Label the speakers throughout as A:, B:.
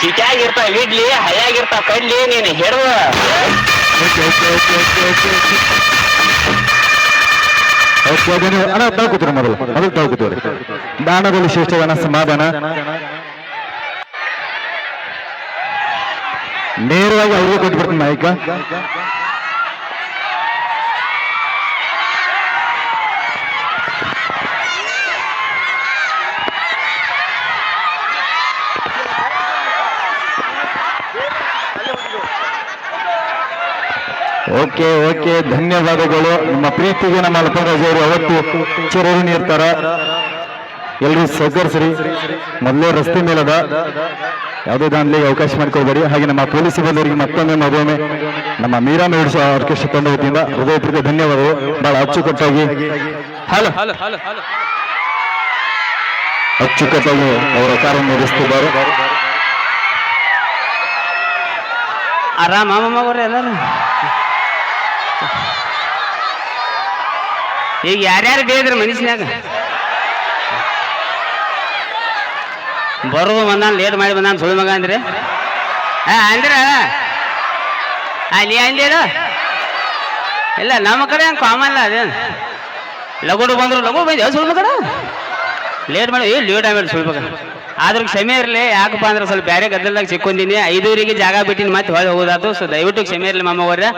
A: ಸಿಟ್ಯಾಗಿರ್ತಾವ ಇಡ್ಲಿ ಹಯಾಗಿರ್ತಾವ ಕಡ್ಲಿ ನೀನು
B: ಅಣ್ಣ ತಾಳ್ಕೊತೀರಿ ಮೊದಲು. ಮೊದಲು ತಾಳ್ಕೊತೀವ್ರಿ ದಾನದಲ್ಲಿ ಶ್ರೇಷ್ಠವನ ಸಮಾಧಾನ. ನೇರವಾಗಿ ಅವ್ರಿಗೆ ಕೊಟ್ಬಿಡ್ತೀನಿ ನಾಯಕ ಓಕೆ ಓಕೆ, ಧನ್ಯವಾದಗಳು. ನಿಮ್ಮ ಪ್ರೀತಿಗೆ ನಮ್ಮ ಅಲ್ಪರಾಜವರು ಅವತ್ತು ಚಿರಋಣಿ ನೀಡ್ತಾರ ಎಲ್ರೂ ಸಹಕರಿಸ್ರಿ ಮೊದಲೇ ರಸ್ತೆ ಮೇಲದ ಯಾವುದೇ ದಾನ್ಲಿ ಅವಕಾಶ ಮಾಡ್ಕೊಳ್ಬೇಡಿ. ಹಾಗೆ ನಮ್ಮ ಪೊಲೀಸ್ ಸಿಬ್ಬಂದಿಯವರಿಗೆ ಮತ್ತೊಮ್ಮೆ ಮದುವೆ ನಮ್ಮ ಮೀರಾ ಮೇಡ್ಸ್ ಆರ್ಕೆಸ್ಟ್ರಾ ತಂಡ ವತಿಯಿಂದ ಹೃದಯಪೂರ್ವಕ ಧನ್ಯವಾದಗಳು. ಬಹಳ ಅಚ್ಚುಕಟ್ಟಾಗಿ.
A: ಹಲೋ.
B: ಅಚ್ಚುಕಟ್ಟಾಗಿ ಅವರ ಕಾರ್ಯ ನಿರ್ವಹಿಸುತ್ತಿದ್ದಾರೆ.
A: ಆರಾಮ ಮಾಮವ್ರೆ ಎಲ್ಲರೂ? ಈಗ ಯಾರ್ಯಾರು ಬೇದ್ರ ಮನುಷ್ಯನಾಗ ಬರೋದು ಬಂದಾನ, ಲೇಟ್ ಮಾಡಿ ಬಂದಾನ ಸುಳ್ಳು ಮಗ ಅಂದ್ರೆ? ಅಂದ್ರ? ಅಲ್ಲಿ ಅಂದಿ ಅದು ಇಲ್ಲ, ನಮ್ಮ ಕಡೆ ಹಂಗೆ ಕಾಮನ್ ಅಲ್ಲ ಅದೇನು ಲಗೋಡು ಬಂದ್ರು ಲಗು ಬಂದ ಸುಳ್ಳು ಲೇಟ್ ಮಾಡಿ ಲೇಟ್ ಆಮೇಲೆ ಸುಳ್ಳು ಮಗ? ಆದ್ರೂ ಕ್ಷಮೆ ಇರಲಿ. ಯಾಕಪ್ಪ ಅಂದ್ರೆ ಸ್ವಲ್ಪ ಬೇರೆ ಗದ್ದಲದಾಗ ಸಿಕ್ಕೊಂಡಿನಿ. ಐದೂರಿಗೆ ಜಾಗ ಬಿಟ್ಟಿನಿ ಮತ್ತೆ ಹೊಳೆ ಹೋಗೋದಾತು. ಸೊ ದಯವಿಟ್ಟು ಕ್ಷಮೆ ಇರಲಿ ಮಾಮವ್ರೆ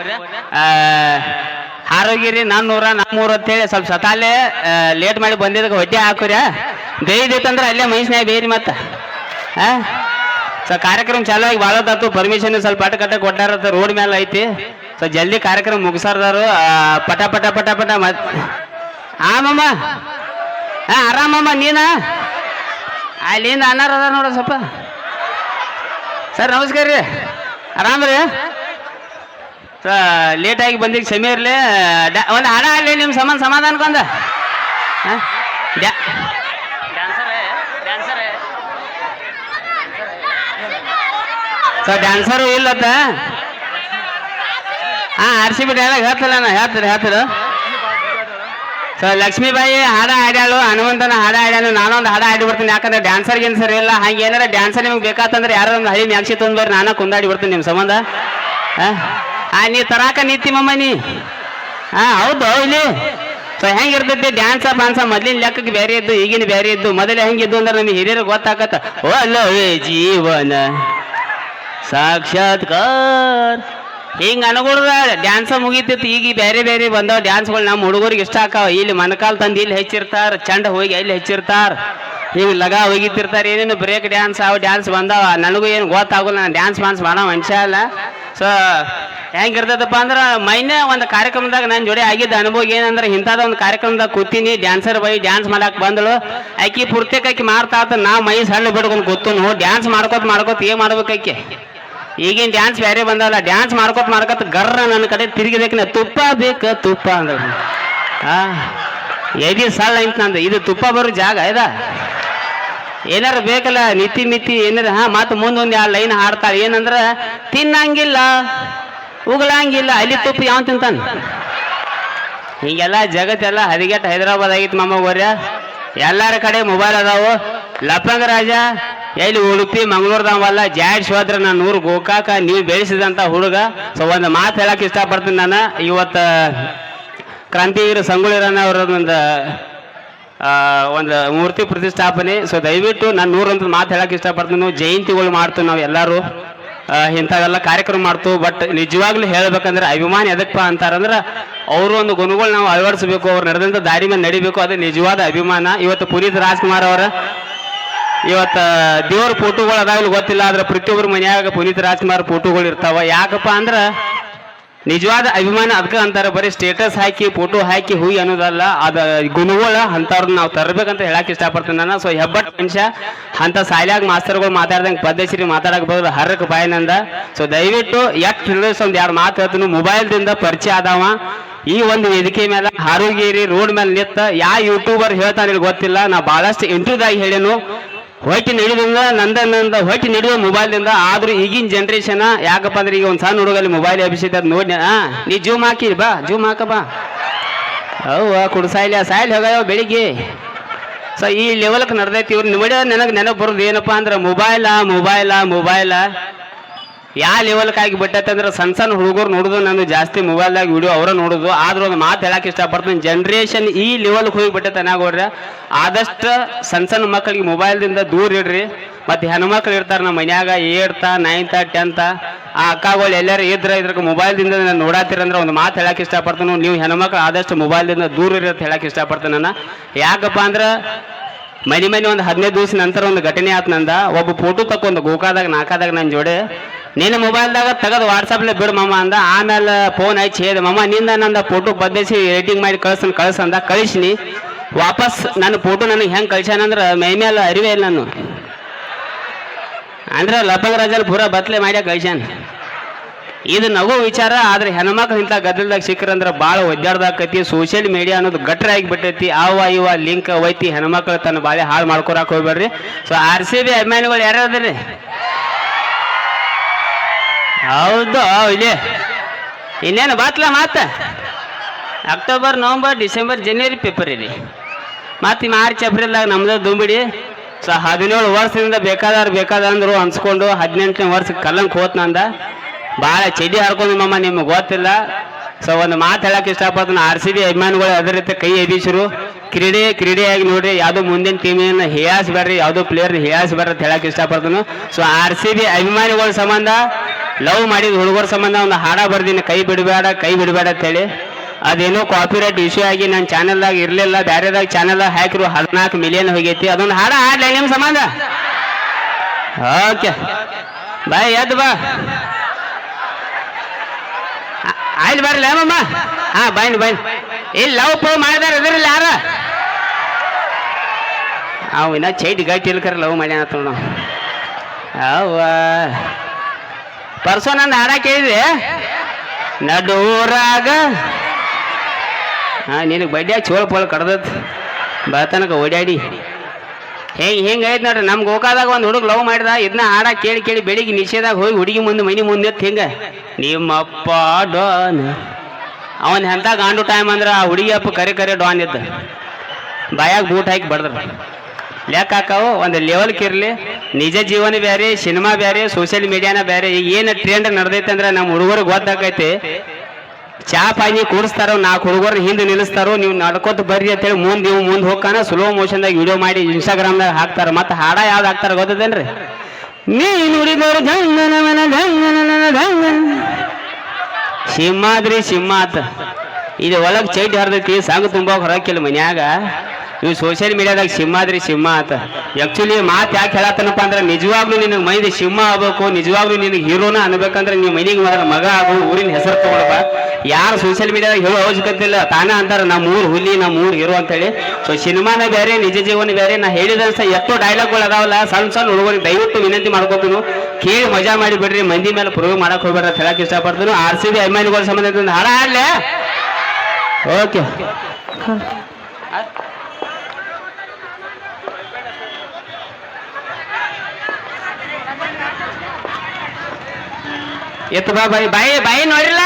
A: ಆರೋಗ್ಯರಿ, ನಾನ್ನೂರ ನಮ್ಮೂರ ಅಂತೇಳಿ ಸ್ವಲ್ಪ ಸತಾಲೆ ಲೇಟ್ ಮಾಡಿ ಬಂದಿದ್ದಕ್ಕೆ ಹೊಟ್ಟೆ ಹಾಕುರ್ಯ. ಬೇಯ್ದಿತ್ತಂದ್ರೆ ಅಲ್ಲೇ ಮೈಸ್ನ್ಯಾಗ ಬೇರಿ ಮತ್ತೆ. ಸೊ ಕಾರ್ಯಕ್ರಮ ಚಾಲು ಆಗಿ ಭಾಳ ಪರ್ಮಿಷನ್ ಸ್ವಲ್ಪ ಅಟ ಕಟ್ಟ ಕೊಟ್ಟಾರ ರೋಡ್ ಮೇಲೆ ಐತಿ. ಸೊ ಜಲ್ದಿ ಕಾರ್ಯಕ್ರಮ ಮುಗಿಸಾರ್ದಾರು. ಪಟ ಪಟ ಪಟ ಪಟ ಮತ್ ಹಾ ಮಮ್ಮ ಹಾ ಆರಾಮಮ್ಮ ನೀನ? ಅಲ್ಲಿಂದ ಅನ್ನಾರ ಅದ ನೋಡ ಸ್ವಲ್ಪ. ಸರ್ ನಮಸ್ಕಾರ ರೀ. ಆರಾಮ ರೀ? ಲೇಟಾಗಿ ಬಂದಿಗೆ ಕ್ಷಮೆ ಇರಲಿ ಒಂದು ಹಾಡ ಆಗಲಿ ನಿಮ್ಮ ಸಮಾನ ಸಮಾಧಾನಕ್ಕೊಂದ ಹಾಂ? ಡ್ಯಾ ಸೊ ಡ್ಯಾನ್ಸರು ಇಲ್ಲತ್ತ ಹಾಂ ಆರ್ಸಿ ಬಿಟ್ಟು ಹೇಳ ಹೇಳ್ತಿಲ್ಲ ನಾ ಹೇಳ್ತೀರಿ ಹೇಳ್ತೀರ ಸೊ ಲಕ್ಷ್ಮೀಬಾಯಿ ಹಾಡ ಹಾಡ್ಯಾಳು, ಹನುಮಂತನ ಹಾಡ ಹಾಡ್ಯಾಳು ನಾನೊಂದು ಹಾಡ ಹಾಡಿ ಬರ್ತೀನಿ ಯಾಕಂದ್ರೆ ಡ್ಯಾನ್ಸರ್ ಗಿನ್ಸರ್ ಇಲ್ಲ. ಹಂಗೆ ಏನಾರ ಡ್ಯಾನ್ಸರ್ ನಿಮ್ಗೆ ಬೇಕಾತಂದ್ರೆ ಯಾರೋ ಒಂದು ಹಳಿ ಮ್ಯಾಕ್ಸಿ ತಂದು ನಾನು ಕುಂದಾಡಿ ಬರ್ತೀನಿ ನಿಮ್ಮ ಸಂಬಂಧ? ಆ? ನೀ ತರಾಕ ನಿಂತಿ ಮಮ್ಮ ನೀ. ಹಾ ಹೌದು ಇಲ್ಲಿ ಸೊ ಹೆಂಗಿರ್ತೈತಿ? ಡ್ಯಾನ್ಸ ಪಾನ್ಸ ಮೊದ್ಲಿನ ಲೆಕ್ಕಕ್ಕೆ ಬೇರೆ ಇದ್ದು, ಈಗಿನ ಬೇರೆ ಇದ್ದು, ಮೊದಲೇ ಹೆಂಗಿದ್ದು ಅಂದ್ರೆ ನಮಗೆ ಹಿರಿಯರು ಗೊತ್ತಾಗತ್ತ ಓ ಅಲ್ಲವೇ ಜೀವನ. ಸಾಕ್ಷಾತ್ಕಾರ್. ಹಿಂಗ ಅನ್ಗುಡ್ದ ಡ್ಯಾನ್ಸ ಮುಗಿತಿತ್ತು, ಈಗ ಬೇರೆ ಬೇರೆ ಬಂದಾವ ಡ್ಯಾನ್ಸ್ಗಳು ನಮ್ಮ ಹುಡುಗರಿಗೆ ಇಷ್ಟ ಆಕಾವ ಇಲ್ಲಿ ಮನಕಾಲ್ ತಂದು ಇಲ್ಲಿ ಹೆಚ್ಚಿರ್ತಾರ, ಚಂಡ ಹೋಗಿ ಇಲ್ಲಿ ಹೆಚ್ಚಿರ್ತಾರ. ಹಿಂಗೆ ಲಗ ಹೋಗಿತಿರ್ತಾರ ಏನೇನು ಬ್ರೇಕ್ ಡ್ಯಾನ್ಸ್ ಅವು ಡ್ಯಾನ್ಸ್ ಬಂದಾವ. ನನಗೂ ಏನು ಗೊತ್ತಾಗಲ್ಲ, ನಾನು ಡ್ಯಾನ್ಸ್ ಮಾನ್ಸ್ ಮಾಡೋ ಮನುಷ್ಯ ಅಲ್ಲ. ಸೊ ಹೆಂಗಿರ್ತದಪ್ಪ ಅಂದ್ರೆ, ಮೈನೇ ಒಂದು ಕಾರ್ಯಕ್ರಮದಾಗ ನನ್ನ ಜೋಡಿ ಆಗಿದ್ದ ಅನುಭವ ಏನಂದ್ರೆ, ಇಂಥದ ಒಂದು ಕಾರ್ಯಕ್ರಮದಾಗ ಕೂತೀನಿ ಡ್ಯಾನ್ಸರ್ ಬೈ ಡ್ಯಾನ್ಸ್ ಮಾಡಕ್ಕೆ ಬಂದಳು. ಆಕಿ ಪೂರ್ತಿ ಆಕಿ ಮಾಡ್ತಾ ಆತ ನಾ ಮೈ ಸಣ್ಣ ಬಿಡ್ಕೊಂಡು ಕೂತು ಡ್ಯಾನ್ಸ್ ಮಾಡ್ಕೋತ್ ಮಾಡ್ಕೋತ್ ಏನ್ ಮಾಡ್ಬೇಕು ಆಕಿ? ಈಗಿನ ಡ್ಯಾನ್ಸ್ ಬೇರೆ ಬಂದಲ್ಲ ಡ್ಯಾನ್ಸ್ ಮಾಡ್ಕೋತ ಮಾಡ್ಕೋತ ಗರ್ರ ನನ್ನ ಕಡೆ ತಿರುಗಿದಕ್ಕಿನ ತುಪ್ಪ ಬೇಕ, ತುಪ್ಪ ಅಂದ್ರೆ. ಆ, ಎದಿ ಸಳ್ಳ ಅಂತ ನಂದು. ಇದು ತುಪ್ಪ ಬರೋ ಜಾಗ, ಇದ? ಏನಾರ ಬೇಕಲ್ಲ ನಿತಿ ಮಿತಿ ಏನಾರ, ಹಾ, ಮತ್ತೆ ಮುಂದೊಂದು ಯಾವ ಲೈನ್ ಹಾಡ್ತಾಳೆ ಏನಂದ್ರ, ತಿನ್ನಂಗಿಲ್ಲ, ಉಗ್ಲಂಗಿಲ್ಲ, ಅಲ್ಲಿ ತುಪ್ಪ ಯಾವ ತಿಂತಾನ? ಹಿಂಗೆಲ್ಲ ಜಗತ್ತೆಲ್ಲ ಹದಿಗೆಟ್ಟು ಹೈದರಾಬಾದ್ ಆಗಿತ್ತು ಮಾಮ ಗೋರ್ಯ ಎಲ್ಲಾರ ಕಡೆ ಮೊಬೈಲ್ ಅದಾವು. ಲಪಂಗ ರಾಜ ಎಲ್ಲಿ ಉಡುಪಿ ಮಂಗಳೂರ್ದವಲ್ಲ ಜಾಡ್ ಶೋದ್ರ ನಾನು ಊರು ಗೋಕಾಕ, ನೀವು ಬೆಳೆಸಿದಂಥ ಹುಡುಗ. ಸೊ ಒಂದು ಮಾತು ಹೇಳಕ್ಕೆ ಇಷ್ಟಪಡ್ತೀನಿ ನಾನು. ಇವತ್ತು ಕ್ರಾಂತಿವೀರ ಸಂಗೊಳ್ಳಿರಣ್ಣ ಅವರ ಒಂದು ಮೂರ್ತಿ ಪ್ರತಿಷ್ಠಾಪನೆ. ಸೊ ದಯವಿಟ್ಟು ನಾನು ನೂರಂತ ಮಾತು ಹೇಳಕ್ಕೆ ಇಷ್ಟಪಡ್ತೀನಿ. ನಾವು ಜಯಂತಿಗಳು ಮಾಡ್ತೀವಿ ನಾವು ಎಲ್ಲರೂ. ಇಂಥವೆಲ್ಲ ಕಾರ್ಯಕ್ರಮ ಮಾಡ್ತು ಬಟ್ ನಿಜವಾಗ್ಲೂ ಹೇಳ್ಬೇಕಂದ್ರೆ ಅಭಿಮಾನ ಎದಕ್ಕಪ್ಪ ಅಂತಾರಂದ್ರೆ, ಅವರು ಒಂದು ಗುಣಗಳು ನಾವು ಅಳವಡಿಸಬೇಕು, ಅವ್ರು ನಡೆದಂಥ ದಾರಿ ಮೇಲೆ ನಡಿಬೇಕು. ಅದು ನಿಜವಾದ ಅಭಿಮಾನ. ಇವತ್ತು ಪುನೀತ್ ರಾಜ್ಕುಮಾರ್ ಅವರ ಇವತ್ತು ದೇವ್ರ ಫೋಟೋಗಳು ಅದಾಗಲಿ ಗೊತ್ತಿಲ್ಲ, ಆದ್ರೆ ಪ್ರತಿಯೊಬ್ಬರ ಮನೆಯಾಗ ಪುನೀತ್ ರಾಜ್ಕುಮಾರ್ ಫೋಟೋಗಳು ಇರ್ತಾವ. ಯಾಕಪ್ಪ ಅಂದ್ರೆ ನಿಜವಾದ ಅಭಿಮಾನ ಅದಕ್ಕೆ ಅಂತಾರೆ, ಬರೀ ಸ್ಟೇಟಸ್ ಹಾಕಿ ಫೋಟೋ ಹಾಕಿ, ಹೂಯಿ ಅನ್ನೋದಲ್ಲ, ಅದ ಗುಣಗಳ ಅಂಥವ್ರನ್ನ ನಾವು ತರಬೇಕಂತ ಹೇಳಕ್ ಇಷ್ಟಪಡ್ತೀನಿ ನಾನು. ಸೊ ಹೆಬ್ಬಟ್ ಮನುಷ್ಯ, ಅಂತ ಸಾಲ್ಯಾಗ ಮಾಸ್ತರ್ಗಳು ಮಾತಾಡ್ದಂಗೆ ಪದ್ಧತಿ ಮಾತಾಡಕ್ ಬರೋದು ಹರಕ್ ಬಾಯನಂದ ಸೊ ದಯವಿಟ್ಟು ಎಟ್ ತಿಳಿಸ್ ಒಂದ್ ಎರಡು ಮಾತು ಹೇಳ್ತೀನಿ, ಮೊಬೈಲ್ದಿಂದ ಪರಿಚಯ ಆದವ ಈ ಒಂದು ವೇದಿಕೆ ಮೇಲೆ ಹಾರುಗೇರಿ ರೋಡ್ ಮೇಲೆ ನಿತ್ತ ಯಾ ಯೂಟ್ಯೂಬರ್ ಹೇಳ್ತಾನೆ ಗೊತ್ತಿಲ್ಲ, ನಾ ಬಹಳಷ್ಟು ಇಂಟ್ರೂದಾಗಿ ಹೇಳೇನು ಹೊಟ್ಟಿ ನಡೆದಿಂದ ನಂದ ನಂದ ಹೊಟ್ಟಿ ನಡೆಯುವ ಮೊಬೈಲ್ದಿಂದ ಆದ್ರೂ ಈಗಿನ ಜನ್ರೇಷನ್ ಯಾಕಪ್ಪ ಅಂದ್ರೆ ಈಗ ಒಂದು ಸಣ್ಣ ಹುಡುಗಲ್ಲಿ ಮೊಬೈಲ್ ಅಭಿಷೇಕ ನೋಡಿ ಆ, ನೀ ಜೂಮ್ ಹಾಕಿ, ಬಾ ಜೂಮ್ ಹಾಕ ಬಾ ಅವ್ವ ಕುಡ್ ಸಾಯ್ಲ ಹೋಗ್ಯಾವ ಬೆಳಿಗ್ಗೆ. ಸೊ ಈ ಲೆವೆಲ್ಗೆ ನಡ್ದೈತಿ ಇವ್ರು ನಿಮ್ಮಡೆ ನನಗೆ ನೆನಪು ಬರೋದು ಏನಪ್ಪಾ ಅಂದ್ರೆ ಮೊಬೈಲ ಮೊಬೈಲ ಮೊಬೈಲ ಯಾವ ಲೆವೆಲ್ಗೆ ಆಗಿ ಬಿಟ್ಟೈತೆ ಸಣ್ಣ ಸಣ್ಣ ಹುಡುಗರು ನೋಡೋದು ನಾನು ಜಾಸ್ತಿ ಮೊಬೈಲ್ದಾಗ ವಿಡಿಯೋ ಅವರ ನೋಡೋದು. ಆದ್ರೆ ಒಂದು ಮಾತು ಹೇಳಕ್ಕೆ ಇಷ್ಟಪಡ್ತೀನಿ. ಜನ್ರೇಷನ್ ಈ ಲೆವೆಲ್ಗೆ ಹೋಗಿ ಬಿಟ್ಟೈತೆ ನಾಗೋಡ್ರೆ ಆದಷ್ಟು ಸಣ್ಣ ಸಣ್ಣ ಮಕ್ಕಳಿಗೆ ಮೊಬೈಲ್ದಿಂದ ದೂರ ಇಡ್ರಿ. ಮತ್ತು ಹೆಣ್ಮಕ್ಳು ಇರ್ತಾರೆ ನಮ್ಮ ಮನ್ಯಾಗ ಏಡ್ತ ನೈನ್ತ ಟೆಂತ ಆ ಅಕ್ಕಗಳು ಎಲ್ಲರೂ ಇದ್ರೆ ಇದ್ರಾಗ ಮೊಬೈಲ್ದಿಂದ ನಾನು ನೋಡಾತಿರಂದ್ರೆ ಒಂದು ಮಾತು ಹೇಳಕ್ಕೆ ಇಷ್ಟಪಡ್ತೀನಿ. ನೀವು ಹೆಣ್ಮಕ್ಳು ಆದಷ್ಟು ಮೊಬೈಲ್ದಿಂದ ದೂರ ಇರಿ ಅಂತ ಹೇಳಕ್ಕೆ ಇಷ್ಟಪಡ್ತೀನಿ ನಾನು. ಯಾಕಪ್ಪ ಅಂದ್ರೆ ಮನೆ ಮನೆ ಒಂದು ಹದಿನೈದು ದಿವಸ ನಂತರ ಒಂದು ಘಟನೆ ಆತ್ ನಂದ. ಒಬ್ಬ ಫೋಟೋ ತಕೊಂಡ್ ಗೋಕಾದಾಗ, ನಾಕಾದಾಗ ನನ್ನ ಜೋಡಿ ನಿನ್ನ ಮೊಬೈಲ್ದಾಗ ತೆಗೆದು ವಾಟ್ಸಪ್ಲೆ ಬಿಡು ಮಮ್ಮ ಅಂದ. ಆಮೇಲೆ ಫೋನ್ ಹಚ್ಚಿ ಹೇಳಿದೆ ಮಮ್ಮ ನಿಂದ ನಂದ ಫೋಟೋ ಬದಲಿಸಿ ಎಡಿಟಿಂಗ್ ಮಾಡಿ ಕಳ್ಸನ್ ಕಳ್ಸಂದ ಕಳಿಸ್ನಿ. ವಾಪಸ್ ನನ್ನ ಫೋಟೋ ನನಗೆ ಹೆಂಗೆ ಕಳ್ಸ್ಯಾನಂದ್ರೆ ಮೈ ಮೇಲೆ ಅರಿವೇ ಇಲ್ಲ ನಾನು. ಅಂದ್ರೆ ಲಪಂಗ ರಾಜಲ್ ಪೂರ ಬತ್ಲೆ ಮಾಡ್ಯಾಕ ಕಳ್ಸ್ಯಾನ. ಇದು ನಗು ವಿಚಾರ, ಆದ್ರೆ ಹೆಣ್ಮಕ್ಳು ಇಂಥ ಗದ್ದಲ್ದಾಗ ಬಾಳ ಭಾಳ ಒದ್ದಾಡ್ದಾಕತಿ ಸೋಷಿಯಲ್ ಮೀಡಿಯಾ ಅನ್ನೋದು ಗಟ್ರ ಆಗಿಬಿಟ್ಟೈತಿ. ಅವ ಇವ ಲಿಂಕ್ ಒಯ್ತಿ ಹೆಣ್ಮಕ್ಳು ತನ್ನ ಬಾಳೆ ಹಾಳು ಮಾಡ್ಕೊಳಕ್ ಹೋಗ್ಬೇಡ್ರಿ. ಸೊ ಆರ್ ಸಿ ಬಿ ಅಭಿಮಾನಿಗಳು ಯಾರು ಅದ್ರಿ? ಹೌದು ಇಲ್ಲಿ. ಇನ್ನೇನು ಬಾತ್ಲ ಮಾತ? ಅಕ್ಟೋಬರ್ ನವಂಬರ್ ಡಿಸೆಂಬರ್ ಜನವರಿ ಪೇಪರ್ ಇದೆ. ಮತ್ತು ಮಾರ್ಚ್ ಏಪ್ರಿಲ್ದಾಗ ನಮ್ದು ದುಂಬಿಡಿ. ಸೊ ಹದಿನೇಳು ವರ್ಷದಿಂದ ಬೇಕಾದವ್ರು ಬೇಕಾದಂದ್ರು ಅನ್ಸ್ಕೊಂಡು ಹದಿನೆಂಟನೇ ವರ್ಷಕ್ಕೆ ಹೋತ್ ಹೋತ್ನಂದ ಭಾಳ ಚಡಿ ಹರ್ಕೊಂಡು ಮಮ್ಮ ನಿಮ್ಗೆ ಗೊತ್ತಿಲ್ಲ. ಸೊ ಒಂದು ಮಾತು ಹೇಳಕ್ಕೆ ಇಷ್ಟಪಡ್ತೀನಿ ಆರ್ ಸಿ ಬಿ ಅಭಿಮಾನಿಗಳು ಅದೇ ರೀತಿ ಕೈ ಎಬ್ಬಿಸಿರು. ಕ್ರೀಡೆ, ಕ್ರೀಡೆಯಾಗಿ ನೋಡ್ರಿ, ಯಾವುದೋ ಮುಂದಿನ ಟೀಮಿನ ಹೇಯಾಸ್ಬೇಡ್ರಿ, ಯಾವುದೋ ಪ್ಲೇಯರ್ ಹೇಯಾಸ್ಬೇಡ್ರಿ ಅಂತ ಹೇಳಕ್ಕೆ ಇಷ್ಟಪಡ್ತೀನಿ. ಸೊ ಆರ್ ಸಿ ಬಿ ಅಭಿಮಾನಿಗಳ ಸಂಬಂಧ ಲವ್ ಮಾಡಿದ ಹುಡುಗರ ಸಂಬಂಧ ಒಂದು ಹಾಡ ಬರ್ದಿನಿ ಕೈ ಬಿಡಬೇಡ ಕೈ ಬಿಡಬೇಡ ಅಂತೇಳಿ ಅದೇನೋ ಕಾಪಿರೈಟ್ ಇಶ್ಯೂ ಆಗಿ ನನ್ನ ಚಾನಲ್ದಾಗ ಇರಲಿಲ್ಲ ಬೇರೆದಾಗ ಚಾನಲ್ದಾಗ ಹಾಕಿರು, ಹದಿನಾಲ್ಕು ಮಿಲಿಯನ್ ಹೋಗೈತಿ. ಅದೊಂದು ಹಾಡ ಹಾಡ್ಲಿ ನಿಮ್ಮ ಸಂಬಂಧ? ಓಕೆ ಬಾಯ್, ಎದ್ದು ಬಾ. ಆಯ್ತು ಬರ್ರಿ ಅಮ್ಮಮ್ಮ ಹಾ, ಬೈನ್ ಬೈನ್. ಇಲ್ಲಿ ಲವ್ ಪವ್ ಮಾಡಿದಾರ ಇದ್ರಲ್ಲ ಯಾರ? ಅವ ಇನ್ನ ಚೈಟ್ ಗಟ್ಟಿ ಇಲ್ಕರ ಲವ್ ಮಾಡ್ಯಾನ ನೋಡು. ಅವ್ವ. ಪರ್ಸೋ ನನ್ನ ಹಾಡ ಕೇಳಿದೆ. ನಡೂರಾಗ ಹಾ, ನಿನಗೆ ಬಡ್ಡಿಯಾಗ ಚೋಳ ಪೋಳ ಕಡ್ದತ್ ಬರ್ತನಕ ಓಡಾಡಿ ಹೆಂಗೆ ಹೆಂಗೆ ಐತೆ ನೋಡ್ರಿ? ನಮ್ ಗೋಕಾದಾಗ ಒಂದು ಹುಡುಗ ಲವ್ ಮಾಡಿದ ಇದನ್ನ ಹಾಡ ಕೇಳಿ ಕೇಳಿ ಬೆಳಿಗ್ಗೆ ನಿಷೇಧಾಗ ಹೋಗಿ ಹುಡುಗಿ ಮುಂದೆ ಮನಿ ಮುಂದೆ ಎತ್ತು ಹಿಂಗೆ. ನಿಮ್ಮಪ್ಪ ಡಾನ್. ಅವನ್ ಎಂಥ ಗಾಂಡು ಟೈಮ್ ಅಂದ್ರೆ ಆ ಹುಡುಗಿ ಅಪ್ಪ ಕರೆ ಕರೆ ಡಾನ್ ಇದ್ದ. ಬಾಯಾಗ ಬೂಟ್ ಹಾಕಿ ಬಡದ್ರ. ಲೆಕ್ಕ ಹಾಕಾವು, ಒಂದು ಲೆವೆಲ್ಗೆ ಇರಲಿ. ನಿಜ ಜೀವನ ಬೇರೆ ಸಿನಿಮಾ ಬೇರೆ ಸೋಷಿಯಲ್ ಮೀಡಿಯಾನ ಬೇರೆ ಏನು ಟ್ರೆಂಡ್ ನಡೆದೈತೆ ಅಂದ್ರೆ ನಮ್ಮ ಹುಡುಗರು ಗೊತ್ತಾಗೈತಿ ಚಾ ಪಾನಿ ಕೂಡಿಸ್ತಾರೋ ನಾಲ್ಕು ಹುಡುಗರು ಹಿಂದೆ ನಿಲ್ಲಿಸ್ತಾರೋ, ನೀವು ನಡ್ಕೋತ ಬರ್ರಿ ಅಂತೇಳಿ ಮುಂದೆ ನೀವು ಮುಂದೆ ಹೋಗ್ಕಾನ ಸ್ಲೋ ಮೋಷನ್ದಾಗ ವಿಡಿಯೋ ಮಾಡಿ ಇನ್ಸ್ಟಾಗ್ರಾಮ್ದಾಗ ಹಾಕ್ತಾರ. ಮತ್ತೆ ಹಾಡ ಯಾವ್ದು ಹಾಕ್ತಾರ ಗೊತ್ತದೇನ್ರಿ? ನೀ ನುಡಿದವರು ಸಿಂಹಾದ್ರಿ ಸಿಂಹಾತ್. ಇದು ಒಳಗೆ ಚೈಟ್ ಹರಿದೈತಿ ಸಂಘ ತುಂಬ ಹೊರಕಿಲ್ಲ ಮನ್ಯಾಗ. ಇವು ಸೋಷಿಯಲ್ ಮೀಡಿಯಾದಾಗ ಸಿಂಹಾದ್ರಿ ಸಿಂಹ ಅಂತ. ಆಕ್ಚುಲಿ ಮಾತು ಯಾಕೆ ಹೇಳತ್ತನಪ್ಪ ಅಂದ್ರೆ ನಿಜವಾಗ್ಲೂ ನಿನಗೆ ಮೈದಿ ಸಿಂಹ ಆಗ್ಬೇಕು, ನಿಜವಾಗ್ಲೂ ನಿನಗೆ ಹೀರೋನ ಅನ್ಬೇಕಂದ್ರೆ ನೀವು ಮೈನಿಗೆ ಮೊದಲ ಮಗ ಆಗು, ಊರಿನ ಹೆಸರು ತಗೊಳಪ್ಪ ಯಾರು ಸೋಷಿಯಲ್ ಮೀಡಿಯಾದಾಗ ಹೇಳೋ ಅವಶ್ಯಕತೆ ಇಲ್ಲ ತಾನೇ ಅಂತಾರೆ ನಮ್ಮ ಊರು ಹುಲಿ ನಮ್ಮ ಊರು ಹೀರೋ ಅಂತೇಳಿ. ಸೊ ಸಿನಿಮಾನ ಬೇರೆ, ನಿಜ ಜೀವನ ಬೇರೆ, ನಾ ಹೇಳಿದ ಎಷ್ಟೋ ಡೈಲಾಗ್ಗಳು ಅದಾವಲ್ಲ ಸಣ್ಣ ಸಣ್ಣ ಹುಡುಗರಿಗೆ ದಯವಿಟ್ಟು ವಿನಂತಿ ಮಾಡ್ಕೋತೀನಿ. ಕೇಳಿ ಮಜಾ ಮಾಡಿ ಬಿಡ್ರಿ, ಮಂದಿ ಮೇಲೆ ಪ್ರೂವ್ ಮಾಡಕ್ ಹೋಗ್ಬೇಡ್ರಿ ಅಂತ ಇಷ್ಟಪಡ್ತೀನಿ. ಆರ್ ಸಿ ಬಿ ಅಭಿಮಾನಿಗಳ ಸಂಬಂಧ ಹಾಡ ಹಾಡ್ಲೆ ಓಕೆ ಎತ್ತು ಬಾ ಬಾಯಿ ಬಾಯಿ ಬಾಯಿ ನೋಡ್ರಿಲ್ಲ?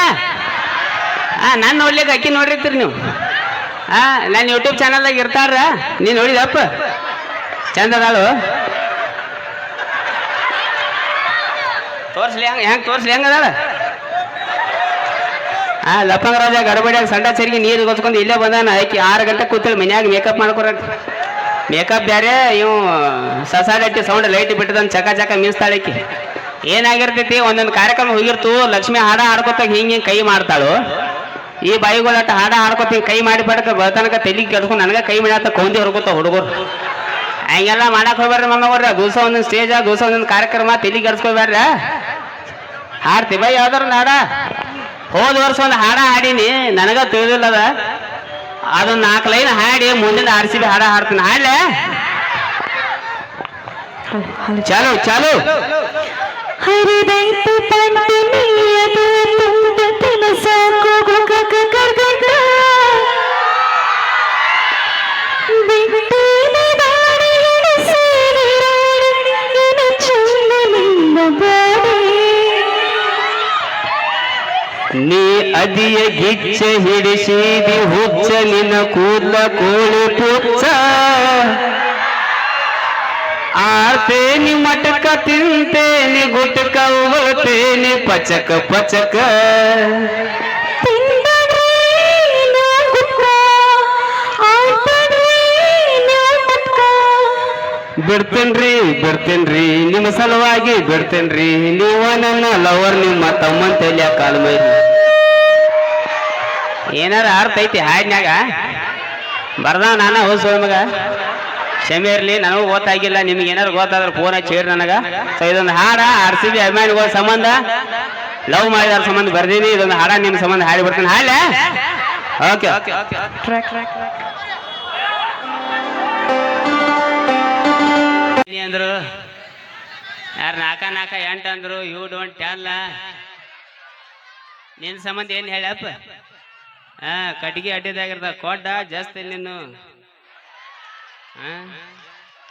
A: ಹಾ ನಾನು ನೋಡ್ಲಿಕ್ಕೆ ಅಕ್ಕಿ ನೋಡಿರ್ತೀರಿ ನೀವು. ಹಾ ನಾನು ಯೂಟ್ಯೂಬ್ ಚಾನಲ್ದಾಗ ಇರ್ತಾರ, ನೀನು ನೋಡಿದಪ್ಪ. ಚಂದ ಅದಾಳು ತೋರ್ಸ್ಲಿ ಹೆಂಗ, ಹೆಂಗ್ ತೋರ್ಸ್ಲಿ ಹೆಂಗ ಅದಾಳ ಹಾ ಲಪ್ಪಂಗ ರಾಜ ಗಡಬಡಿಯಾಗ ಸಂಡ ಸರಿಗೆ ನೀರು ಗೊತ್ಕೊಂಡು ಇಲ್ಲೇ ಬಂದಾನ. ಆಕಿ ಆರು ಗಂಟೆ ಕೂತೇಳಿ ಮನ್ಯಾಗ ಮೇಕಪ್ ಮಾಡ್ಕೊರಕ್ ಮೇಕಪ್ ಬ್ಯಾರೆ ಇವು ಸಸಾಡಟ್ಟಿ ಸೌಂಡ್ ಲೈಟ್ ಬಿಟ್ಟದಂತ ಚಕ ಚಕ ಮೀನ್ಸ್ತಾಳಕ್ಕಿ ಏನಾಗಿರ್ತೈತಿ? ಒಂದೊಂದು ಕಾರ್ಯಕ್ರಮ ಹೋಗಿರ್ತು ಲಕ್ಷ್ಮಿ ಹಾಡ ಹಾಡ್ಕೊತಾಗ ಹಿಂಗೆ ಹಿಂಗೆ ಕೈ ಮಾಡ್ತಾಳು. ಈ ಬಾಯಿಗಳಟ್ಟ ಹಾಡ ಹಾಡ್ಕೊತ ಹಿಂಗ್ ಕೈ ಮಾಡಿ ಬಡಕ ಬರ್ತನಕ ತಲೆಗೆ ಕೆಡ್ಸ್ಕೊಂಡು ನನಗೆ ಕೈ ಮಾಡತ್ತ ಕೌಂದಿ ಹೊರ್ಕೋತ ಹುಡುಗರು. ಹಂಗೆಲ್ಲ ಮಾಡಕ್ ಹೋಗ್ಬೇಡ್ರಿ ಮಮ್ಮವ್ರ ದಿವಸ ಒಂದೊಂದು ಸ್ಟೇಜ ದಿವಸ ಒಂದೊಂದು ಕಾರ್ಯಕ್ರಮ ತಲೆ ಕೆಡ್ಸ್ಕೊಬೇಡ್ರ ಹಾಡ್ತಿ ಬೈ ಯಾವ್ದಾರ ಹಾಡ ಹೋದ ವರ್ಷ ಒಂದು ಹಾಡ ಹಾಡೀನಿ ನನಗ ತಿಳಿದಿಲ್ಲ ಅದ ಅದೊಂದು ನಾಲ್ಕು ಲೈನ್ ಹಾಡಿ ಮುಂದಿನ ಆರ್ ಸಿ ಬಿ ಹಾಡ ಹಾಡ್ತೀನಿ. ಹಾಡ್ಲೆ? ಚಾಲು ಚಾಲು.
C: ಹರಿದೈತು ತಂದೆ ನೀಯದು ತುಂಬ ತಿನಸಾಕು ಗುಗಗ ಗರ್ಗಗ. ಬಿಟ್ಟಿನ ದಾರಿಯಲ್ಲಿ ಸೇರಿರಾಡಿ, ಇನ್ನು ಚೆನ್ನ ನಿನ್ನ ಬಾಡಿ.
A: ನೀ ಅದಿಯ ಗಿಚ್ಚ ಹಿಡಿಸಿದಿ ಹುಚ್ಚ ನಿನ್ನ ಕೂದಲ ಕೋಳಿ ಪುಚ್ಚ ಆರ್ತೇನಿ ಮಟಕ ತಿಂತೇನಿ ಗುಟಕ ಉಗುಳ್ತೇನಿ ಪಚಕ ಪಚಕ. ಬಿಡ್ತೇನ್ರಿ ಬಿಡ್ತೇನ್ರಿ ನಿಮ್ಮ ಸಲುವಾಗಿ ಬಿಡ್ತೇನ್ರಿ. ನೀವ ನನ್ನ ಲವರ್ ನಿಮ್ಮ ತಮ್ಮನ್ ತಲಿಯ ಕಾಲ್ ಮೈರಿ ಏನಾರ ಅರ್ಥ ಐತಿ ಹಾಡ್ನ್ಯಾಗ? ಬರ್ದ ನಾನ ಹೋಸ್ ಮಗ ಕ್ಷಮೆ ಇರಲಿ ನನಗೂ ಗೊತ್ತಾಗಿಲ್ಲ ನಿಮ್ಗೆ ಏನಾರು ಗೊತ್ತಾದ್ರೆ ಫೋನ್ ಹಚ್ಚಿರಿ ನನಗೆ. ಸೊ ಇದೊಂದು ಹಾಡ ಆರ್ ಸಿ ಬಿ ಅಭಿಮಾನಿಗಳ ಸಂಬಂಧ. ಲವ್ ಮಾಡಿದ ಸಂಬಂಧ ಬರ್ದೀನಿ ಇದೊಂದು ಹಾಡ ನಿಮ್ಮ ಸಂಬಂಧ ಹಾಡಿ ಬರ್ತೀನಿ ಹಾಡ್ಲೆ? ಓಕೆ ಅಂದ್ರು ಯಾರು ನಾಲ್ಕ ನಾಲ್ಕ ಎಂಟು ಅಂದ್ರು ಯು ಡೋಂಟ್ ಟೆಲ್ ನಿನ್ನ ಸಂಬಂಧ ಏನು ಹೇಳಪ್ಪ? ಹಾ ಕಟ್ಟಿಗೆ ಅಡ್ಡಿದಾಗಿರ್ತ ಕೊಡ್ಡ ಜಾಸ್ತಿ ನೀನು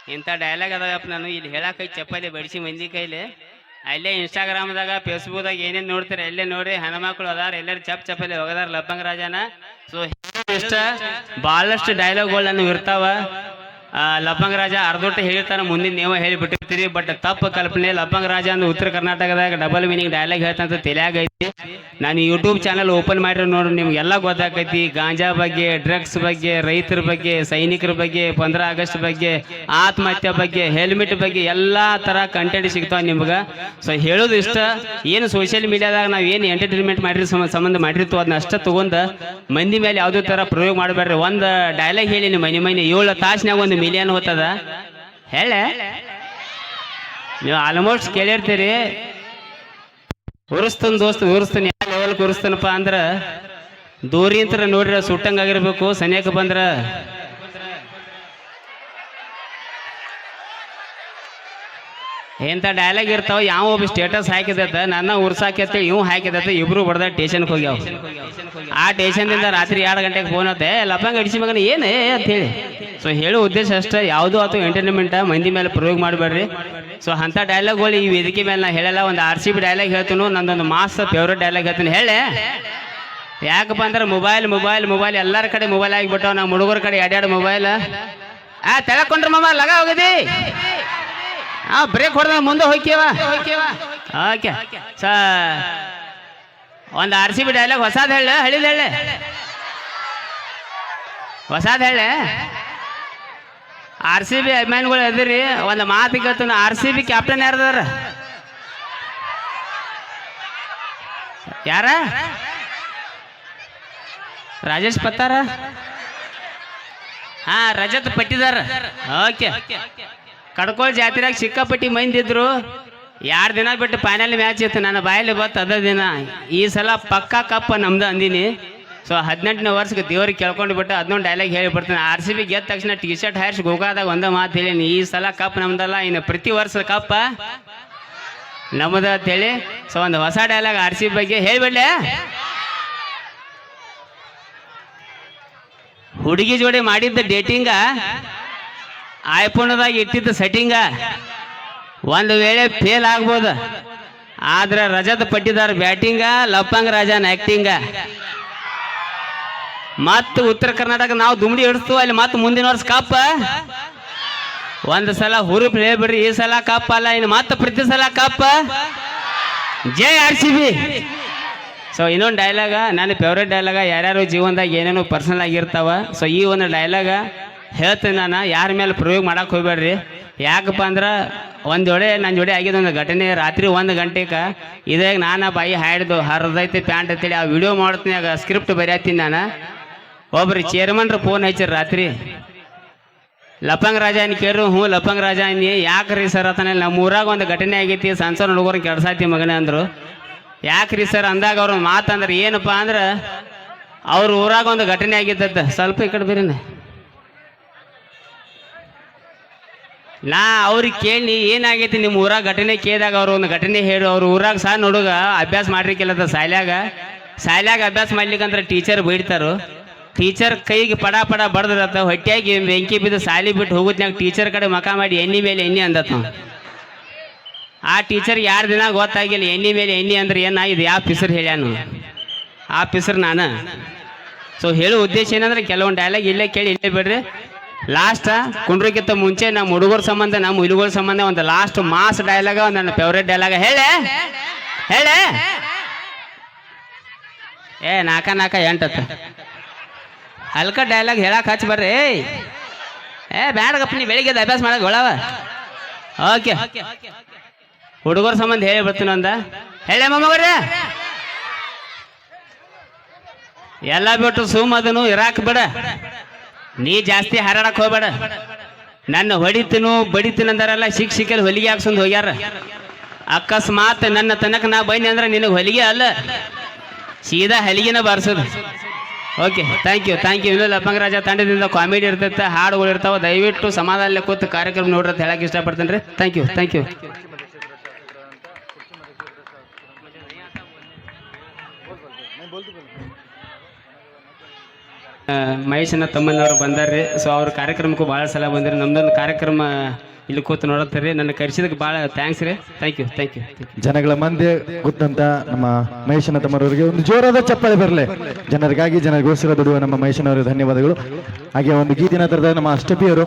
A: ಇಂಥ ಡೈಲಾಗ್ ಅದಾವಪ್ಪ ನಾನು. ಇಲ್ಲಿ ಹೇಳಕೈ ಚಪ್ಪಲಿ ಬಡಿಸಿ ಮಂದಿ ಕೈಲಿ. ಅಲ್ಲೇ ಇನ್ಸ್ಟಾಗ್ರಾಮ್ದಾಗ ಫೇಸ್ಬುಕ್ದಾಗ ಏನೇನು ನೋಡ್ತಾರೆ ಅಲ್ಲೇ ನೋಡಿ. ಹೆಣ್ಮಕ್ಳು ಅದಾರ ಎಲ್ಲರೂ ಚಪ್ ಚಪ್ಪಲಿ ಹೋಗದಾರ ಲಬ್ಬಂಗ ರಾಜನ. ಸೊ ಇಷ್ಟ. ಭಾಳಷ್ಟು ಡೈಲಾಗ್ಗಳು ಇರ್ತಾವ. ಆ, ಲಬ್ಬಂಗ ರಾಜ ಅರ್ಧೊಟ್ಟು ಹೇಳ್ತಾನೆ ಮುಂದಿನ ನೀವು ಹೇಳಿಬಿಟ್ಟಿರ್ತೀರಿ. ಬಟ್ ತಪ್ಪು ಕಲ್ಪನೆ ಲಬ್ಬಂಗ ರಾಜ ಅಂದ್ರೆ ಉತ್ತರ ಕರ್ನಾಟಕದಾಗ ಡಬಲ್ ಮೀನಿಂಗ್ ಡೈಲಾಗ್ ಹೇಳ್ತಂತ ತಲೆಯಾಗ ನಾನು ಯೂಟ್ಯೂಬ್ ಚಾನಲ್ ಓಪನ್ ಮಾಡಿರೋ ನೋಡ್ರಿ ನಿಮ್ಗೆಲ್ಲ ಗೊತ್ತಾಕೈತಿ ಗಾಂಜಾ ಬಗ್ಗೆ ಡ್ರಗ್ಸ್ ಬಗ್ಗೆ, ರೈತರ ಬಗ್ಗೆ, ಸೈನಿಕರ ಬಗ್ಗೆ, ಪಂದ್ರ ಆಗಸ್ಟ್ ಬಗ್ಗೆ, ಆತ್ಮಹತ್ಯೆ ಬಗ್ಗೆ ಹೆಲ್ಮೆಟ್ ಬಗ್ಗೆ ಎಲ್ಲ ತರ ಕಂಟೆಂಟ್ ಸಿಗ್ತಾವ ನಿಮ್ಗೆ. ಸೊ ಹೇಳೋದು ಇಷ್ಟ. ಏನು ಸೋಷಿಯಲ್ ಮೀಡಿಯಾದಾಗ ನಾವು ಏನು ಎಂಟರ್ಟೈನ್ಮೆಂಟ್ ಮಾಡಿರಿ ಸಂಬಂಧ ಮಾಡಿರ್ತೀವಿ ಅದನ್ನ ಅಷ್ಟ ತೊಗೊಂಡು ಮಂದಿ ಮೇಲೆ ಯಾವುದೇ ತರ ಪ್ರಯೋಗ ಮಾಡಬೇಡ್ರಿ. ಒಂದು ಡೈಲಾಗ್ ಹೇಳಿ ಮನೆ ಮನೆ. ಏಳು ತಾಸ್ನ್ಯಾಗ ಒಂದು ಮಿಲಿಯನ್ ಹೋಗ್ತದ ಹೇಳ? ನೀವು ಆಲ್ಮೋಸ್ಟ್ ಕೇಳಿರ್ತೀರಿ. ಉರಿಸ್ತಾನ ದೋಸ್ತ, ಉರಿಸ್ತಾನೆ ಯಾವ ಲೆವೆಲ್ ಉರಿಸ್ತಾನಪ್ಪ ಅಂದ್ರ? ಅಂತ ನೋಡ್ರಿ ಸುಟ್ಟಂಗಾಗಿರ್ಬೇಕು ಸನಿಯಕ್ಕೆ ಬಂದ್ರ. ಎಂಥ ಡೈಲಾಗ್ ಇರ್ತಾವ, ಯಾವ ಒಬ್ಬ ಸ್ಟೇಟಸ್ ಹಾಕಿದತ್ತ, ನನ್ನ ಉರ್ಸಾಕೈತೆ, ಇವ್ ಹಾಕಿದತ್ತ, ಇಬ್ರು ಬಡ್ದ ಟೇಷನ್ಗೆ ಹೋಗ್ಯಾವ. ಆ ಟೇಷನ್ದಿಂದ ರಾತ್ರಿ ಎರಡು ಗಂಟೆಗೆ ಫೋನ್ ಆತೆ ಲಪ್ಪಂಗ ಅಡಿಸಿ ಮಗನ, ಏನೇ ಅಂತ ಹೇಳಿ. ಸೊ ಹೇಳೋ ಉದ್ದೇಶ ಅಷ್ಟೇ, ಯಾವುದು ಆತು ಎಂಟರ್ಟೈನ್ಮೆಂಟ್ ಮಂದಿ ಮೇಲೆ ಪ್ರಯೋಗ ಮಾಡಬೇಡ್ರಿ. ಸೊ ಅಂಥ ಡೈಲಾಗ್ಗಳು ಈ ವೇದಿಕೆ ಮೇಲೆ ನಾ ಹೇಳಲ್ಲ. ಒಂದು ಆರ್ ಸಿ ಬಿ ಡೈಲಾಗ್ ಹೇಳ್ತೀನಿ, ನಂದೊಂದು ಮಾಸ್ ಫೇವ್ರೇಟ್ ಡೈಲಾಗ್ ಹೇಳ್ತೀನಿ. ಹೇಳಿ ಯಾಕಪ್ಪ ಅಂದ್ರೆ ಮೊಬೈಲ್ ಮೊಬೈಲ್ ಮೊಬೈಲ್ ಎಲ್ಲರ ಕಡೆ ಮೊಬೈಲ್ ಆಗಿಬಿಟ್ಟವ. ನಾವು ಹುಡುಗರ ಕಡೆ ಎರಡೆರಡು ಮೊಬೈಲ್ ಆ, ತೆಳಕೊಂಡ್ರ ಮಮ್ಮ ಲಗ ಹೋಗದಿ? ಆ ಬ್ರೇಕ್ ಹೊಡೆದ ಮುಂದೆ ಹೋಗ್ಯವ ಓಕೆ. ಸ ಒಂದು ಆರ್ ಸಿ ಬಿ ಡೈಲಾಗ್ ಹೊಸಾದ ಹೇಳ, ಹಳಿದ ಹೇಳ. ಹೊಸಾದ್ ಹೇಳ. ಆರ್ ಸಿ ಬಿ ಅಭಿಮಾನಿಗಳು ಎದ್ರಿ, ಒಂದು ಮಾತು ಕೇಳ್ತಾನ, ಆರ್ ಸಿ ಬಿ ಕ್ಯಾಪ್ಟನ್ ಯಾರದಾರ ಯಾರ? ರಾಜೇಶ್ ಪತ್ತಾರ? ಹಾ, ರಜತ್ ಪಟ್ಟಿದಾರ. ಓಕೆ. ಕಡ್ಕೋಳ್ ಜಾತ್ರೆಯಾಗ ಸಿಕ್ಕಾಪಟ್ಟಿ ಮಂದಿ ಇದ್ರು. ಎರಡು ದಿನ ಬಿಟ್ಟು ಫೈನಲ್ ಮ್ಯಾಚ್ ಇತ್ತು, ನನ್ನ ಬಾಯಲ್ಲಿ ಬತ್ತು ಅದ ದಿನ. ಈ ಸಲ ಪಕ್ಕಾ ಕಪ್ಪ ನಮ್ದು ಅಂದಿನಿ. ಸೊ ಹದಿನೆಂಟನೇ ವರ್ಷಕ್ಕೆ ದೇವ್ರಿಗೆ ಕೇಳ್ಕೊಂಡು ಬಿಟ್ಟು ಅದನ್ನೊಂದು ಡೈಲಾಗ್ ಹೇಳಿ ಬಿಡ್ತೀನಿ ಆರ್ ಸಿ ಬಿ ಗೆದ್ದ ತಕ್ಷಣ ಟಿ ಶರ್ಟ್ ಹಾರಿಸಿ ಗೋಗಾದಾಗ ಒಂದೇ ಮಾತು ಹೇಳೀನಿ ಈ ಸಲ ಕಪ್ ನಮ್ದಲ್ಲ, ಇನ್ನು ಪ್ರತಿ ವರ್ಷ ಕಪ್ಪ ಅಂತ ಅಂತೇಳಿ ಸೊ ಒಂದು ಹೊಸ ಡೈಲಾಗ್ ಆರ್ ಸಿ ಬಿ ಬಗ್ಗೆ ಹೇಳಿಬಿಡ್ಲೆ ಹುಡುಗಿ ಜೋಡಿ ಮಾಡಿದ್ದ ಡೇಟಿಂಗ ಐಫೋನ್ದಾಗ ಇಟ್ಟಿದ್ದ ಸೆಟ್ಟಿಂಗ ಒಂದು ವೇಳೆ ಫೇಲ್ ಆಗ್ಬೋದು. ಆದ್ರೆ ರಜದ ಪಟ್ಟಿದಾರ ಬ್ಯಾಟಿಂಗ ಲಪ್ಪಂಗ ರಾಜನ್ ಆಕ್ಟಿಂಗ ಮತ್ತು ಉತ್ತರ ಕರ್ನಾಟಕ ನಾವು ದುಮ್ಡಿ ಹಿಡಿಸ್ತು ಅಲ್ಲಿ ಮತ್ತೆ ಮುಂದಿನ ವರ್ಷ ಕಾಪ ಒಂದು ಸಲ ಹುರುಪ್ ಹೇಳ್ಬಿಡ್ರಿ ಈ ಸಲ ಕಾಪ ಅಲ್ಲ, ಇನ್ನು ಮತ್ತೆ ಪ್ರತಿ ಸಲ ಕಾಪ ಜೈ ಆರ್ ಸಿ ಬಿ. ಸೊ ಇನ್ನೊಂದು ಡೈಲಾಗ ನನ್ನ ಫೇವ್ರೇಟ್ ಡೈಲಾಗ ಯಾರ್ಯಾರು ಜೀವನದಾಗ ಏನೇನೋ ಪರ್ಸನಲ್ ಆಗಿರ್ತಾವ ಸೊ ಈ ಒಂದು ಡೈಲಾಗ ಹೇಳ್ತೀನಿ ನಾನು, ಯಾರ ಮೇಲೆ ಪ್ರಯೋಗ ಮಾಡಕ್ಕೆ ಹೋಗ್ಬೇಡ್ರಿ. ಯಾಕಪ್ಪ ಅಂದ್ರೆ, ಒಂದು ಜೋಡೆ ನನ್ನ ಜೋಡಿ ಆಗಿದ್ದು ಒಂದು ಘಟನೆ, ರಾತ್ರಿ ಒಂದು ಗಂಟೆಗೆ ಇದಾಗ ನಾನು ಬಾಯಿ ಹಾಡ್ದು, ಹರಿದೈತಿ, ಪ್ಯಾಂಟ್ ಅಂತೇಳಿ ಆ ವಿಡಿಯೋ ಮಾಡ್ತೀನಿ ಸ್ಕ್ರಿಪ್ಟ್ ಬರೆಯತ್ತೀನಿ ನಾನು. ಒಬ್ರು ಚೇರ್ಮನ್ರು ಫೋನ್ ಹಚ್ಚಿರ ರಾತ್ರಿ. ಲಪಂಗ್ ರಾಜ ಅನ್ ಕೇಳ್ರು? ಹ್ಞೂ ಲಪಂಗ್ ರಾಜ ಅನ್ನಿ ಯಾಕ್ರಿ ಸರ್ ಅತನ ನಮ್ಮ ಊರಾಗ ಒಂದು ಘಟನೆ ಆಗೈತಿ. ಸಣ್ಣ ಸಣ್ಣ ಹುಡುಗರು ಕೆಡ್ಸಾತಿ ಮಗನೇ ಅಂದರು. ಯಾಕ್ರಿ ಸರ್ ಅಂದಾಗ ಅವ್ರ ಮಾತಂದ್ರೆ ಏನಪ್ಪ ಅಂದ್ರೆ ಅವ್ರ ಊರಾಗ ಒಂದು ಘಟನೆ ಆಗಿದ್ದತ್ತ ಸ್ವಲ್ಪ ಈ ಕಡೆ ಬೇರೆ ನಾ ಅವ್ರಿಗೆ ಕೇಳಿ ಏನಾಗೈತಿ ನಿಮ್ಮ ಊರಾಗ ಘಟನೆ ಕೇಳಿದಾಗ ಅವ್ರು ಒಂದು ಘಟನೆ ಹೇಳು. ಅವ್ರ ಊರಾಗ ಸಣ್ಣ ಹುಡುಗ ಅಭ್ಯಾಸ ಮಾಡ್ರಿಕ್ಕಿಲ್ಲದ ಶಾಲ್ಯಾಗ ಶಾಲ್ಯಾಗ ಅಭ್ಯಾಸ ಮಾಡ್ಲಿಕ್ಕಂದ್ರೆ ಟೀಚರ್ ಬೈಡ್ತಾರು. ಟೀಚರ್ ಕೈಗೆ ಪಡ ಪಡ ಬಡ್ದತ್ತ ಹೊಟ್ಟೆಯಾಗಿ ಬೆಂಕಿ ಬಿದ್ದು ಸಾಲಿ ಬಿಟ್ಟು ಹೋಗುತ್ನ್ಯಾಗ ಟೀಚರ್ ಕಡೆ ಮಕ ಮಾಡಿ ಎಣ್ಣೆ ಮೇಲೆ ಎಣ್ಣೆ ಅಂದತ್ ನಾವು ಆ ಟೀಚರ್ ಯಾರು ದಿನ ಗೊತ್ತಾಗಿಲ್ಲ, ಎಣ್ಣೆ ಮೇಲೆ ಎಣ್ಣೆ ಅಂದ್ರೆ ಏನಾಗಿದೆ ಯಾವ ಪಿಸರ್ ಹೇಳ್ಯಾನು ಆಫೀಸರ್ ನಾನು. ಸೊ ಹೇಳೋ ಉದ್ದೇಶ ಏನಂದ್ರೆ ಕೆಲವೊಂದು ಡೈಲಾಗ್ ಇಲ್ಲೇ ಕೇಳಿ, ಇಲ್ಲೇ ಬಿಡ್ರಿ. ಲಾಸ್ಟ್ ಕುಂಡ್ರಕ್ಕಿಂತ ಮುಂಚೆ ನಮ್ಮ ಹುಡುಗರ ಸಂಬಂಧ ನಮ್ಮ ಹುಡುಗರ ಸಂಬಂಧ ಒಂದು ಲಾಸ್ಟ್ ಮಾಸ್ ಡೈಲಾಗ ಒಂದು ನನ್ನ ಫೇವ್ರೇಟ್ ಡೈಲಾಗ ಹೇಳೆ? ಹೇಳೆ? ಏ, ನಾಕ ನಾಕ ಎಂಟತ್ತ. ಹಲ್ಕ ಡೈಲಾಗ್ ಹೇಳಕ್ಕೆ ಹಚ್ಚಿ ಬರ್ರಿ. ಏ, ಬ್ಯಾಡಗಪ್ಪ, ನೀ ಬೆಳಿಗ್ಗೆ ಅಭ್ಯಾಸ ಮಾಡಕ್ ಒಳವ. ಓಕೆ. ಹುಡುಗರ ಸಂಬಂಧ ಹೇಳಿ ಬರ್ತೀನಿ ಅಂದ. ಹೇಳ ಮೊಮ್ಮಗರೇ ಎಲ್ಲ ಬಿಟ್ಟು ಸುಮ್ ಅದನ್ನು ಇರಾಕ್ ಬಿಡ. ನೀ ಜಾಸ್ತಿ ಹಾರಾಡಕ್ ಹೋಗ್ಬೇಡ. ನನ್ನ ಹೊಡಿತೀನು ಬಡಿತೀನಿ ಅಂದಾರಲ್ಲ ಶಿಕ್ಷಕಲ್ಲಿ ಹೊಲಿಗೆ ಹಾಕ್ಸೊಂದು ಹೋಗ್ಯಾರ. ಅಕಸ್ಮಾತ್ ನನ್ನ ತನಕ ನಾ ಬೈನಿ ಅಂದ್ರೆ ನಿನಗೆ ಹೊಲಿಗೆ ಅಲ್ಲ. ಸೀದಾ ಹಲಿಗೆನ ಬಾರಿಸೋದು. Okay thank you thank you ಇಲ್ಲ ಲಪ್ಪಂಗರಾಜ ತಂಡದಿಂದ ಕಾಮಿಡಿ ಇರ್ತೈತೆ, ಹಾಡುಗಳು ಇರ್ತಾವೆ. ದಯವಿಟ್ಟು ಸಮಾಧಾನ ಕೂತು ಕಾರ್ಯಕ್ರಮ ನೋಡ್ರಿ ಅಂತ ಹೇಳಕ್ಕೆ ಇಷ್ಟಪಡ್ತೇನೆ ರೀ. ಥ್ಯಾಂಕ್ ಯು ಥ್ಯಾಂಕ್ ಯು ಮಹೇಶನ ತಮ್ಮನವರು ಬಂದಾರ್ರಿ. ಸೊ ಅವ್ರ ಕಾರ್ಯಕ್ರಮಕ್ಕೂ ಭಾಳ ಸಲ ಬಂದ್ರಿ. ನಮ್ದೊಂದು ಕಾರ್ಯಕ್ರಮ ಇಲ್ಲಿ ಕೂತು ನೋಡತ್ತೀರಿ ನನ್ನ ಕರೆಸಿದಕ್ಕೆ ಭಾಳ ಥ್ಯಾಂಕ್ಸ್ ರೀ. ಥ್ಯಾಂಕ್ ಯು ಥ್ಯಾಂಕ್ ಯು
B: ಜನಗಳ ಮಂದಿ ಗೊತ್ತಂತ ನಮ್ಮ ಮಹೇಶನ ತಮ್ಮರವರಿಗೆ ಒಂದು ಜೋರಾದ ಚಪ್ಪಾಳೆ ಬರಲಿ. ಜನರಿಗಾಗಿ ಜನರಿಗೋಸ್ಕರ ದುಡಿಯುವ ನಮ್ಮ ಮಹೇಶನವರಿಗೆ ಧನ್ಯವಾದಗಳು. ಹಾಗೆ ಒಂದು ಗೀತಿನ ತರದ ನಮ್ಮ ಅಷ್ಟಪಿಯವರು